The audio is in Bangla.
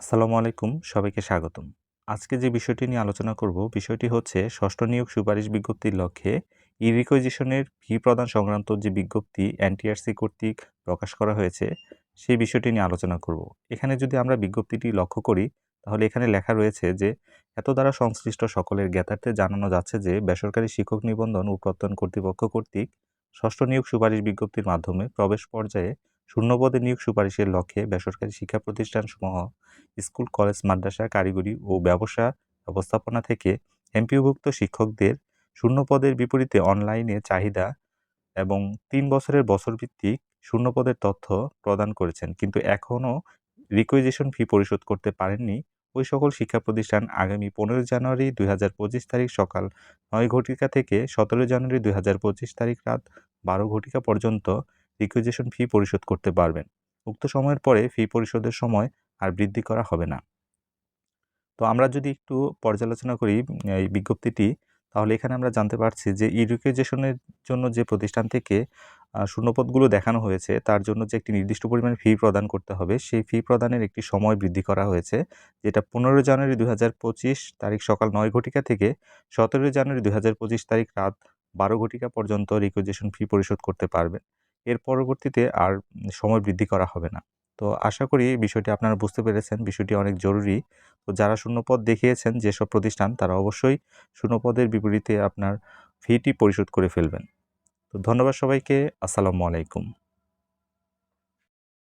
আসসালামু আলাইকুম, সবাইকে স্বাগতম। আজকে যে বিষয়টি নিয়ে আলোচনা করব, বিষয়টি হচ্ছে ষষ্ঠ নিয়োগ সুপারিশ বিজ্ঞপ্তির লক্ষ্যে ই রিকুইজিশনের ফি প্রদান সংক্রান্ত যে বিজ্ঞপ্তি এনটিআরসি কর্তৃক প্রকাশ করা হয়েছে, সেই বিষয়টি নিয়ে আলোচনা করব। এখানে যদি আমরা বিজ্ঞপ্তিটি লক্ষ্য করি, তাহলে এখানে লেখা রয়েছে যে এত দ্বারা সংশ্লিষ্ট সকলের জ্ঞাতার্থে জানানো যাচ্ছে যে, বেসরকারি শিক্ষক নিবন্ধন ও প্রত্যয়ন কর্তৃপক্ষ কর্তৃক ষষ্ঠ নিয়োগ সুপারিশ বিজ্ঞপ্তির মাধ্যমে প্রবেশ পর্যায়ে শূন্যপদে নিয়োগ সুপারিশের লক্ষ্যে বেসরকারি শিক্ষা প্রতিষ্ঠানসমূহ, স্কুল, কলেজ, মাদ্রাসা, কারিগরি ও ব্যবসা ব্যবস্থাপনা থেকে এমপিওভুক্ত শিক্ষকদের শূন্যপদের বিপরীতে অনলাইনে চাহিদা এবং তিন বছরের বছরভিত্তিক শূন্যপদের তথ্য প্রদান করেছেন। কিন্তু এখনও রিকুইজিশন ফি পরিশোধ করতে পারেননি ওই সকল শিক্ষা প্রতিষ্ঠান। আগামী পনেরো জানুয়ারি দুই হাজার পঁচিশ তারিখ সকাল নয় ঘটিকা থেকে সতেরো জানুয়ারি দুই হাজার পঁচিশ তারিখ রাত বারো ঘটিকা পর্যন্ত রিকুইজিশন ফি পরিশোধ করতে পারবেন। উক্ত সময়ের পরে ফি পরিশোধের সময় আর বৃদ্ধি করা হবে না। তো আমরা যদি একটু পর্যালোচনা করি, এই বিজ্ঞপ্তিটি, তাহলে এখানে আমরা জানতে পারছি যে ইডুকেশনের জন্য যে প্রতিষ্ঠান থেকে শূন্যপদগুলো দেখানো হয়েছে, তার জন্য যে একটি নির্দিষ্ট পরিমাণ ফি প্রদান করতে হবে, সেই ফি প্রদানের একটি সময় বৃদ্ধি করা হয়েছে, যেটা পনেরো জানুয়ারি দুই হাজার পঁচিশ তারিখ সকাল নয় ঘটিকা থেকে সতেরো জানুয়ারি দুই হাজার পঁচিশ তারিখ রাত বারো ঘটিকা পর্যন্ত রিকুইজিশন ফি পরিশোধ করতে পারবেন। এর পরবর্তীতে আর সময় বৃদ্ধি করা হবে না। তো আশা করি বিষয়টি আপনারা বুঝতে পেরেছেন। বিষয়টি অনেক জরুরি। তো যারা শূন্যপদ দেখিয়েছেন যেসব প্রতিষ্ঠান, তারা অবশ্যই শূন্যপদের বিপরীতে আপনার ফিটি পরিশোধ করে ফেলবেন। তো ধন্যবাদ সবাইকে। আসসালামু আলাইকুম।